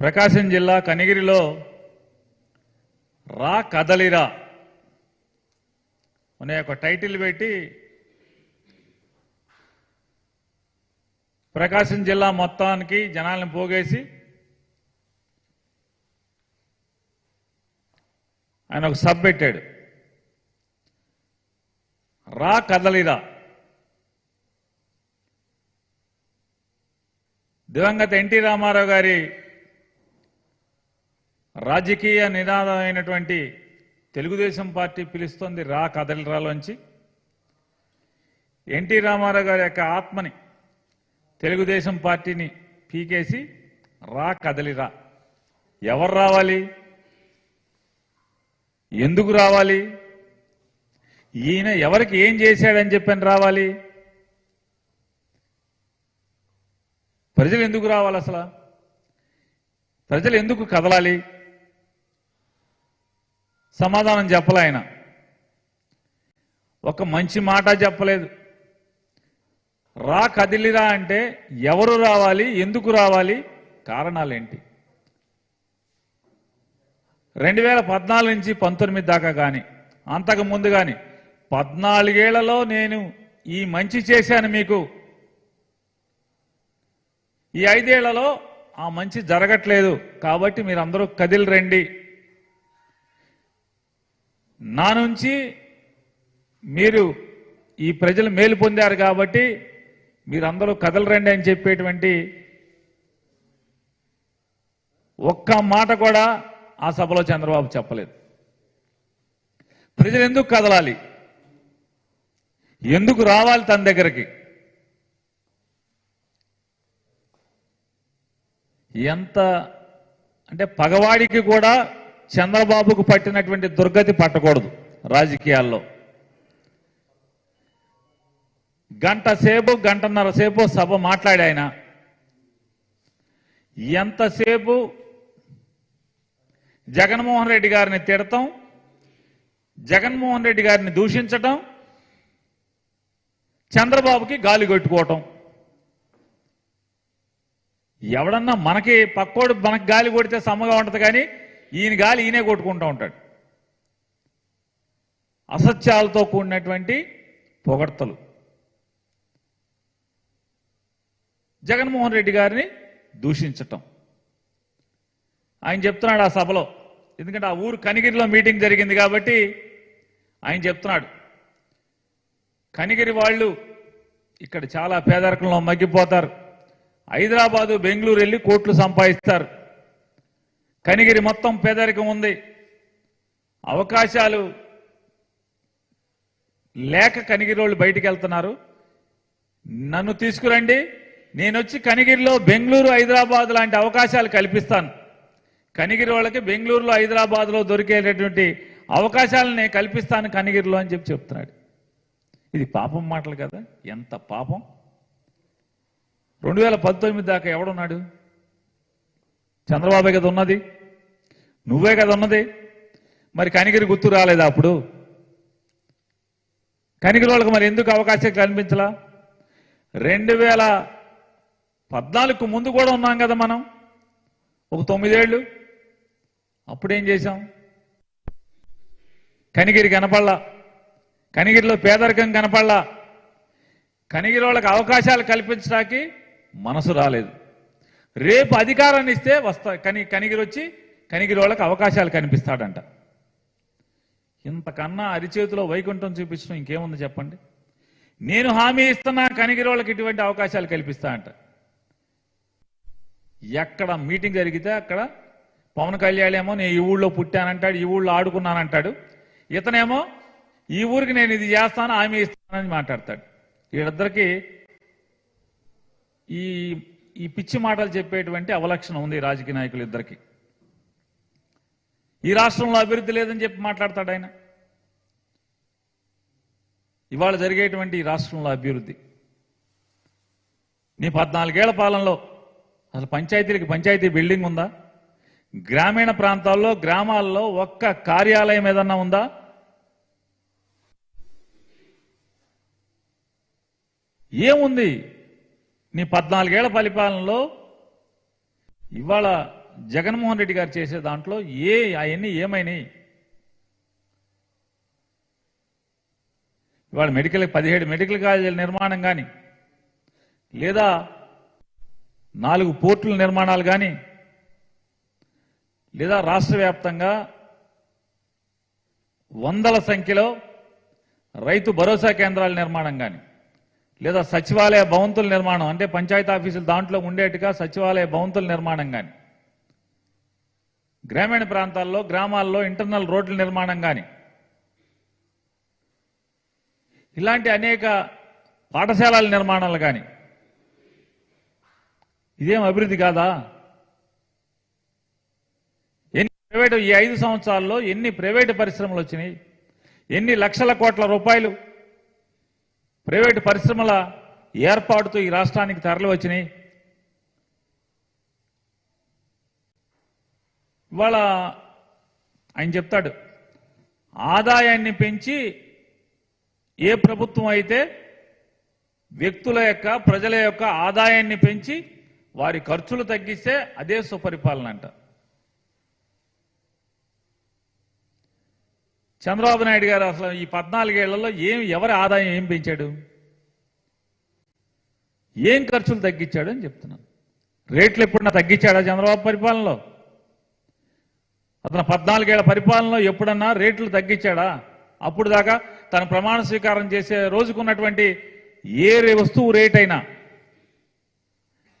ప్రకాశం జిల్లా కనిగిరిలో రా కదలిరా అనే ఒక టైటిల్ పెట్టి ప్రకాశం జిల్లా మొత్తానికి జనాలను పోగేసి ఆయన ఒక సబ్ పెట్టాడు. రా కదలిరా. దివంగత ఎన్టీ రామారావు గారి రాజకీయ నినాదమైనటువంటి తెలుగుదేశం పార్టీ పిలుస్తోంది రా కదలిరాలోంచి ఎన్టీ రామారావు గారి యొక్క ఆత్మని తెలుగుదేశం పార్టీని పీకేసి రా కదలిరా ఎవరు రావాలి? ఎందుకు రావాలి? ఈయన ఎవరికి ఏం చేశాడని చెప్పని రావాలి? ప్రజలు ఎందుకు రావాలి అసలు? ప్రజలు ఎందుకు కదలాలి? సమాధానం చెప్పలే ఆయన. ఒక మంచి మాట చెప్పలేదు. రా కదిలిరా అంటే ఎవరు రావాలి ఎందుకు రావాలి కారణాలేంటి? రెండు వేల పద్నాలుగు నుంచి పంతొమ్మిది దాకా కానీ అంతకు ముందు కానీ పద్నాలుగేళ్ళలో నేను ఈ మంచి చేశాను మీకు. ఈ ఐదేళ్ళలో ఆ మంచి జరగట్లేదు. కాబట్టి మీరందరూ కదిలి రండి. నా నుంచి మీరు ఈ ప్రజలు మేలు పొందారు కాబట్టి మీరందరూ కదలరండి అని చెప్పేటువంటి ఒక్క మాట కూడా ఆ సభలో చంద్రబాబు చెప్పలేదు. ప్రజలు ఎందుకు కదలాలి? ఎందుకు రావాలి తన దగ్గరికి? ఎంత అంటే పగవాడికి కూడా చంద్రబాబుకు పట్టినటువంటి దుర్గతి పట్టకూడదు రాజకీయాల్లో. గంట సేపు గంటన్నర సేపు సభ మాట్లాడి ఆయన. ఎంతసేపు జగన్మోహన్ రెడ్డి గారిని తిడతాం జగన్మోహన్ రెడ్డి గారిని దూషించటం చంద్రబాబుకి గాలి కొట్టుకోవటం. ఎవడన్నా మనకి పక్కోడు మనకి గాలి కొడితే సమ్మగా ఉంటుంది కానీ ఈయన గాలి ఈయనే కొట్టుకుంటూ ఉంటాడు. అసత్యాలతో కూడినటువంటి పొగడ్తలు. జగన్మోహన్ రెడ్డి గారిని దూషించటం. ఆయన చెప్తున్నాడు ఆ సభలో. ఎందుకంటే ఆ ఊరు కనిగిరిలో మీటింగ్ జరిగింది కాబట్టి ఆయన చెప్తున్నాడు. కనిగిరి వాళ్ళు ఇక్కడ చాలా పేదరికంలో మగ్గిపోతారు. హైదరాబాదు బెంగళూరు వెళ్ళి కోట్లు సంపాదిస్తారు. కనిగిరి మొత్తం పేదరికం ఉంది. అవకాశాలు లేక కనిగిరి వాళ్ళు బయటికి వెళ్తున్నారు. నన్ను తీసుకురండి. నేను వచ్చి కనిగిరిలో బెంగళూరు హైదరాబాద్ లాంటి అవకాశాలు కల్పిస్తాను. కనిగిరి వాళ్ళకి బెంగళూరులో హైదరాబాద్లో దొరికేటటువంటి అవకాశాలని కల్పిస్తాను కనిగిరిలో అని చెప్పి చెప్తున్నాడు. ఇది పాపం మాటలు కదా. ఎంత పాపం. రెండు వేల పంతొమ్మిది దాకా ఎవడున్నాడు? చంద్రబాబే కదా ఉన్నది. నువ్వే కదా ఉన్నది. మరి కనిగిరి గుర్తు రాలేదా అప్పుడు? కనిగిరి వాళ్ళకి మరి ఎందుకు అవకాశం కనిపించలా రెండు వేల పద్నాలుగు ముందు కూడా ఉన్నాం కదా మనం. ఒక తొమ్మిదేళ్ళు. అప్పుడేం చేశాం? కనిగిరి కనపడలా. కనిగిరిలో పేదరికం కనపడలా. కనిగిరి వాళ్ళకి అవకాశాలు కల్పించడానికి మనసు రాలేదు. రేపు అధికారాన్ని ఇస్తే వస్తా కని కనిగిరి వచ్చి కనిగిరి వాళ్ళకి అవకాశాలు కనిపిస్తాడంట. ఇంతకన్నా అరిచేతిలో వైకుంఠం చూపించడం ఇంకేముంది చెప్పండి? నేను హామీ ఇస్తున్నా కనిగిరి వాళ్ళకి ఇటువంటి అవకాశాలు కల్పిస్తా అంట ఎక్కడ మీటింగ్ జరిగితే అక్కడ పవన్ కళ్యాణ్ ఏమో నేను ఈ ఊళ్ళో పుట్టానంటాడు ఈ ఊళ్ళో ఆడుకున్నానంటాడు. ఇతనేమో ఈ ఊరికి నేను ఇది చేస్తాను హామీ ఇస్తానని మాట్లాడతాడు. వీళ్ళిద్దరికి ఈ ఈ పిచ్చి మాటలు చెప్పేటువంటి అవలక్షణం ఉంది రాజకీయ నాయకులు ఇద్దరికి. ఈ రాష్ట్రంలో అభివృద్ధి లేదని చెప్పి మాట్లాడతాడు ఆయన. ఇవాళ జరిగేటువంటి ఈ రాష్ట్రంలో అభివృద్ధి. నీ పద్నాలుగేళ్ళ పాలనలో అసలు పంచాయతీలకి పంచాయతీ బిల్డింగ్ ఉందా? గ్రామీణ ప్రాంతాల్లో గ్రామాల్లో ఒక్క కార్యాలయం ఏదన్నా ఉందా? ఏముంది? నీ పద్నాలుగేళ్ళ పరిపాలనలో ఇవాళ జగన్మోహన్ రెడ్డి గారు చేసే దాంట్లో ఏ అవన్నీ ఏమైనాయి? ఇవాళ మెడికల్ పదిహేడు మెడికల్ కాలేజీల నిర్మాణం కానీ లేదా నాలుగు పోర్టుల నిర్మాణాలు కానీ లేదా రాష్ట్ర వ్యాప్తంగా వందల సంఖ్యలో రైతు భరోసా కేంద్రాల నిర్మాణం కానీ లేదా సచివాలయ భవంతుల నిర్మాణం అంటే పంచాయతీ ఆఫీసులు దాంట్లో ఉండేట్టుగా సచివాలయ భవంతుల నిర్మాణం కానీ గ్రామీణ ప్రాంతాల్లో గ్రామాల్లో ఇంటర్నల్ రోడ్ల నిర్మాణం కానీ ఇలాంటి అనేక పాఠశాలల నిర్మాణాలు కానీ ఇదేం అభివృద్ధి కాదా? ఎన్ని ప్రైవేటు ఈ ఐదు సంవత్సరాల్లో ఎన్ని ప్రైవేటు పరిశ్రమలు వచ్చినాయి? ఎన్ని లక్షల కోట్ల రూపాయలు ప్రైవేటు పరిశ్రమల ఏర్పాటుతో ఈ రాష్ట్రానికి తరలి వచ్చినాయి. ఇవాళ ఆయన చెప్తాడు ఆదాయాన్ని పెంచి ఏ ప్రభుత్వం అయితే వ్యక్తుల యొక్క ప్రజల యొక్క ఆదాయాన్ని పెంచి వారి ఖర్చులు తగ్గిస్తే అదే సుపరిపాలన అంట. చంద్రబాబు నాయుడు గారు అసలు ఈ పద్నాలుగేళ్ళలో ఏం ఎవరి ఆదాయం ఏం పెంచాడు? ఏం ఖర్చులు తగ్గించాడు అని చెప్తున్నాను. రేట్లు ఎప్పుడన్నా తగ్గించాడా చంద్రబాబు పరిపాలనలో? అతను పద్నాలుగేళ్ళ పరిపాలనలో ఎప్పుడన్నా రేట్లు తగ్గించాడా? అప్పుడు దాకా తన ప్రమాణ స్వీకారం చేసే రోజుకున్నటువంటి ఏ వస్తువు రేట్ అయినా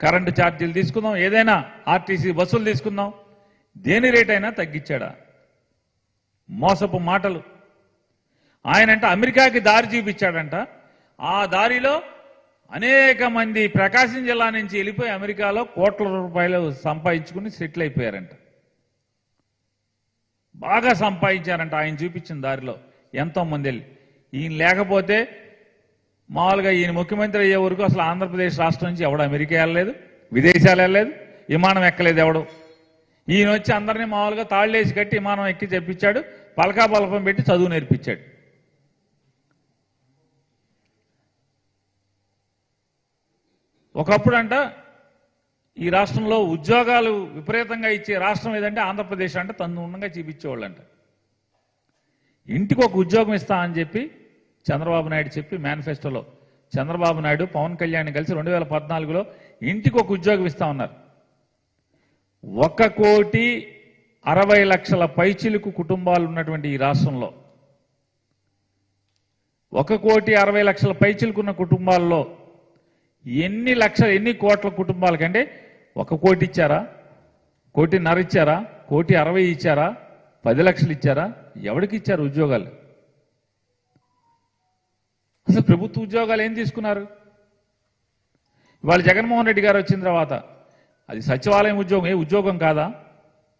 కరెంటు ఛార్జీలు తీసుకుందాం ఏదైనా ఆర్టీసీ బస్సులు తీసుకుందాం దేని రేట్ అయినా తగ్గించాడా? మోసపు మాటలు. ఆయనంట అమెరికాకి దారి చూపించాడంట. ఆ దారిలో అనేక మంది ప్రకాశం జిల్లా నుంచి వెళ్ళిపోయి అమెరికాలో కోట్ల రూపాయలు సంపాదించుకుని సెటిల్ అయిపోయారంట. బాగా సంపాదించారంట ఆయన చూపించిన దారిలో ఎంతో మంది వెళ్ళి. ఈయన లేకపోతే మామూలుగా ఈయన ముఖ్యమంత్రి అయ్యే వరకు అసలు ఆంధ్రప్రదేశ్ రాష్ట్రం నుంచి ఎవడు అమెరికా వెళ్ళలేదు విదేశాలు వెళ్ళలేదు విమానం ఎక్కలేదు ఎవడు. ఈయన వచ్చి అందరినీ మామూలుగా తాళ్ళేసి కట్టి విమానం ఎక్కి చెప్పించాడు పలకా పలకం పెట్టి చదువు నేర్పించాడు. ఒకప్పుడు అంట ఈ రాష్ట్రంలో ఉద్యోగాలు విపరీతంగా ఇచ్చే రాష్ట్రం ఏదంటే ఆంధ్రప్రదేశ్ అంటే తను ఉండగా చూపించేవాళ్ళంట. ఇంటికి ఒక ఉద్యోగం ఇస్తామని చెప్పి చంద్రబాబు నాయుడు చెప్పి మేనిఫెస్టోలో చంద్రబాబు నాయుడు పవన్ కళ్యాణ్ కలిసి రెండు వేల పద్నాలుగులో ఇంటికి ఒక ఉద్యోగం ఇస్తా ఉన్నారు. ఒక కోటి అరవై లక్షల పైచిలుకు కుటుంబాలు ఉన్నటువంటి ఈ రాష్ట్రంలో. ఒక కోటి అరవై లక్షల పైచిలుకున్న కుటుంబాల్లో ఎన్ని లక్షల ఎన్ని కోట్ల కుటుంబాలకంటే ఒక కోటి ఇచ్చారా? కోటిన్నర ఇచ్చారా? కోటి అరవై ఇచ్చారా? పది లక్షలు ఇచ్చారా? ఎవరికి ఇచ్చారు ఉద్యోగాలు? అసలు ప్రభుత్వ ఉద్యోగాలు ఏం తీసుకున్నారు? ఇవాళ జగన్మోహన్ రెడ్డి గారు వచ్చిన తర్వాత అది సచివాలయం ఉద్యోగం ఏ ఉద్యోగం కాదా?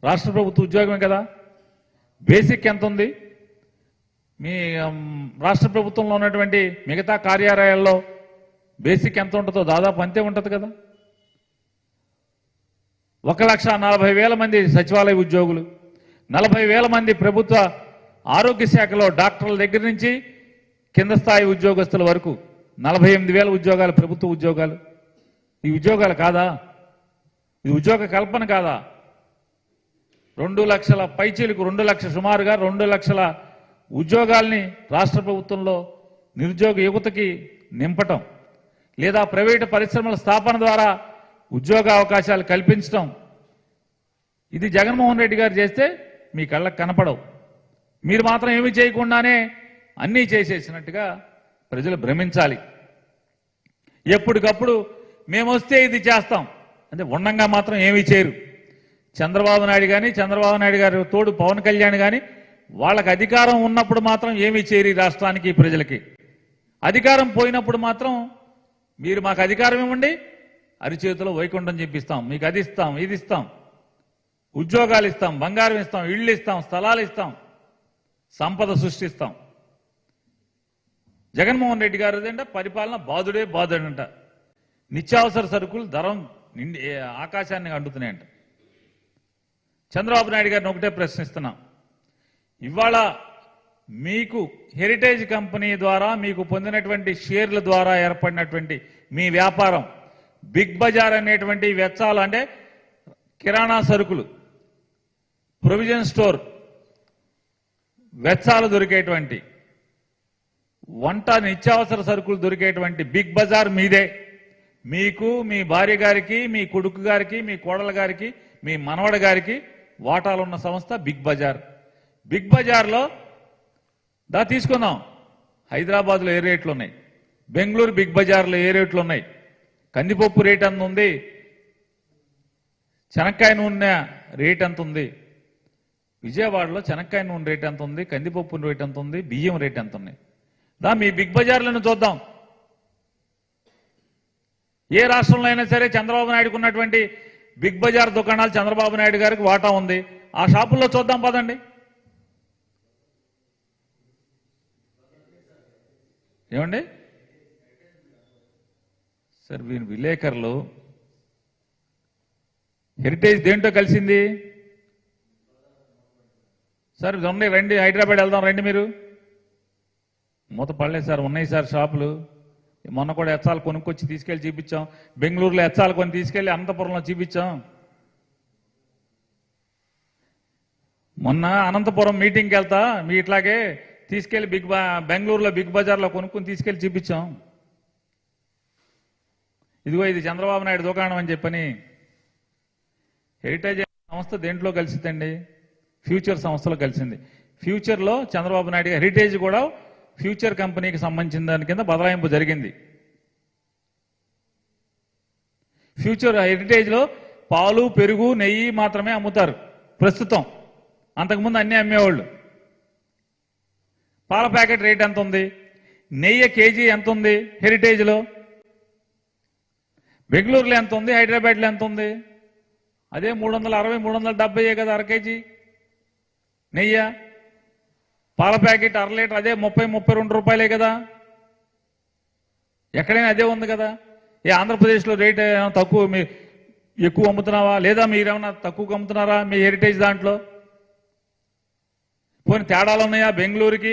రాష్ట్ర ప్రభుత్వ ఉద్యోగమే కదా? బేసిక్ ఎంత ఉంది? మీ రాష్ట్ర ప్రభుత్వంలో ఉన్నటువంటి మిగతా కార్యాలయాల్లో బేసిక్ ఎంత ఉంటుందో దాదాపు అంతే ఉంటుంది కదా? ఒక లక్ష నలభై వేల మంది సచివాలయ ఉద్యోగులు నలభై వేల మంది ప్రభుత్వ ఆరోగ్య శాఖలో డాక్టర్ల దగ్గర నుంచి కింద స్థాయి ఉద్యోగస్తుల వరకు నలభై ఎనిమిది వేల ఉద్యోగాలు ప్రభుత్వ ఉద్యోగాలు. ఈ ఉద్యోగాలు కాదా? ఇది ఉద్యోగ కల్పన కాదా? రెండు లక్షల పైచీలకు రెండు లక్షల సుమారుగా రెండు లక్షల ఉద్యోగాల్ని రాష్ట్ర ప్రభుత్వంలో నిరుద్యోగ యువతకి నింపటం లేదా ప్రైవేటు పరిశ్రమల స్థాపన ద్వారా ఉద్యోగ అవకాశాలు కల్పించడం ఇది జగన్మోహన్ రెడ్డి గారు చేస్తే మీ కళ్ళకు కనపడవు. మీరు మాత్రం ఏమి చేయకుండానే అన్నీ చేసేసినట్టుగా ప్రజలు భ్రమించాలి. ఎప్పటికప్పుడు మేమొస్తే ఇది చేస్తాం. అంటే ఉండంగా మాత్రం ఏమీ చేయరు. చంద్రబాబు నాయుడు కానీ చంద్రబాబు నాయుడు గారి తోడు పవన్ కళ్యాణ్ కానీ వాళ్ళకి అధికారం ఉన్నప్పుడు మాత్రం ఏమీ చేయరు ఈ రాష్ట్రానికి ప్రజలకి. అధికారం పోయినప్పుడు మాత్రం మీరు మాకు అధికారం ఇవ్వండి అరిచేతిలో వైకుంఠం చెప్పిస్తాం మీకు అది ఇస్తాం ఇది ఇస్తాం. ఉద్యోగాలు ఇస్తాం బంగారం ఇస్తాం ఇళ్ళు ఇస్తాం స్థలాలు ఇస్తాం సంపద సృష్టిస్తాం. జగన్మోహన్ రెడ్డి గారు ఏంట పరిపాలన బాధుడే బాధుడంట. నిత్యావసర సరుకులు ధరం నిండి ఆకాశాన్ని అంటుతున్నాయంట. చంద్రబాబు నాయుడు గారిని ఒకటే ప్రశ్నిస్తున్నాం. ఇవాళ మీకు హెరిటేజ్ కంపెనీ ద్వారా మీకు పొందినటువంటి షేర్ల ద్వారా ఏర్పడినటువంటి మీ వ్యాపారం బిగ్ బజార్ అనేటువంటి వెచ్చాలు అంటే కిరాణా సరుకులు ప్రొవిజన్ స్టోర్ వెచ్చాలు దొరికేటువంటి వంట నిత్యావసర సరుకులు దొరికేటువంటి బిగ్ బజార్ మీదే. మీకు మీ భార్య గారికి మీ కొడుకు గారికి మీ కోడల గారికి మీ మనవడ గారికి వాటాలున్న సంస్థ బిగ్ బజార్. బిగ్ బజార్లో దా తీసుకుందాం. హైదరాబాద్లో ఏ రేట్లు ఉన్నాయి బెంగళూరు బిగ్ బజార్లో ఏ రేట్లు ఉన్నాయి కందిపప్పు రేట్ ఎంత ఉంది? శనక్కాయ నూనె రేట్ ఎంత ఉంది? విజయవాడలో శనక్కాయ నూనె రేట్ ఎంత ఉంది? కందిపప్పు రేట్ ఎంత ఉంది? బియ్యం రేట్ ఎంత ఉన్నాయి దా మీ బిగ్ బజార్లను చూద్దాం. ఏ రాష్ట్రంలో అయినా సరే చంద్రబాబు నాయుడుకు ఉన్నటువంటి బిగ్ బజార్ దుకాణాలు చంద్రబాబు నాయుడు గారికి వాటా ఉంది. ఆ షాపుల్లో చూద్దాం పదండి. ఏమండి? సార్ వీని విలేకరులు. హెరిటేజ్ దేంట్లో కలిసింది? సార్ ఉన్నాయి రండి హైదరాబాద్ వెళ్దాం రండి మీరు. మూత పడలేదు సార్ ఉన్నాయి సార్ షాపులు. మొన్న కూడా ఎచ్చాలు కొనుక్కొచ్చి తీసుకెళ్ళి చూపించాం. బెంగళూరులో ఎచ్చాలు కొని తీసుకెళ్ళి అనంతపురంలో చూపించాం. మొన్న అనంతపురం మీటింగ్కి వెళ్తా మీ ఇట్లాగే తీసుకెళ్ళి బిగ్ బా బెంగళూరులో బిగ్ బజార్లో కొనుక్కొని తీసుకెళ్ళి చూపించాం. ఇదిగో ఇది చంద్రబాబు నాయుడు దుకాణం అని చెప్పని హెరిటేజ్ సంస్థ దేంట్లో కలిసిందండి? ఫ్యూచర్ సంస్థలో కలిసింది. ఫ్యూచర్లో చంద్రబాబు నాయుడు హెరిటేజ్ కూడా ఫ్యూచర్ కంపెనీకి సంబంధించిన దాని కింద బదలాయింపు జరిగింది. ఫ్యూచర్ హెరిటేజ్లో పాలు పెరుగు నెయ్యి మాత్రమే అమ్ముతారు ప్రస్తుతం. అంతకుముందు అన్నీ అమ్మేవాళ్ళు. పాల ప్యాకెట్ రేట్ ఎంత ఉంది నెయ్యి కేజీ ఎంత ఉంది హెరిటేజ్లో? బెంగళూరులో ఎంత ఉంది హైదరాబాద్లో ఎంత ఉంది అదే మూడు వందల అరవై మూడు వందల డెబ్బై కదా అర కేజీ? నెయ్య? పాల ప్యాకెట్ అర లీటర్ అదే ముప్పై ముప్పై రెండు రూపాయలే కదా. ఎక్కడైనా అదే ఉంది కదా. ఏ ఆంధ్రప్రదేశ్లో రేట్ ఏమైనా తక్కువ మీ ఎక్కువ అమ్ముతున్నావా? లేదా మీరేమన్నా తక్కువ అమ్ముతున్నారా మీ హెరిటేజ్ దాంట్లో? పోనీ తేడాలు ఉన్నాయా? బెంగళూరుకి